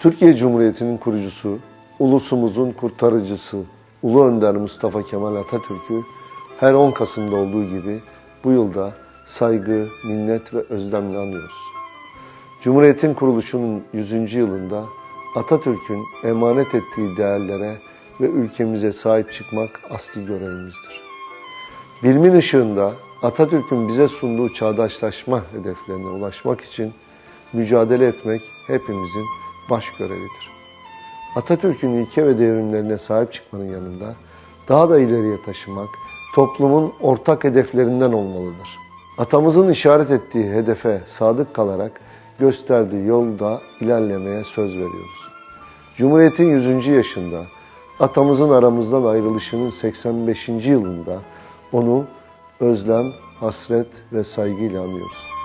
Türkiye Cumhuriyeti'nin kurucusu, ulusumuzun kurtarıcısı, Ulu Önder Mustafa Kemal Atatürk'ü her 10 Kasım'da olduğu gibi bu yılda saygı, minnet ve özlemle anıyoruz. Cumhuriyetin kuruluşunun 100. yılında Atatürk'ün emanet ettiği değerlere ve ülkemize sahip çıkmak asli görevimizdir. Bilimin ışığında Atatürk'ün bize sunduğu çağdaşlaşma hedeflerine ulaşmak için mücadele etmek hepimizin baş görevidir. Atatürk'ün ilke ve devrimlerine sahip çıkmanın yanında daha da ileriye taşımak toplumun ortak hedeflerinden olmalıdır. Atamızın işaret ettiği hedefe sadık kalarak gösterdiği yolda ilerlemeye söz veriyoruz. Cumhuriyetin 100. yaşında atamızın aramızdan ayrılışının 85. yılında onu özlem, hasret ve saygıyla anıyoruz.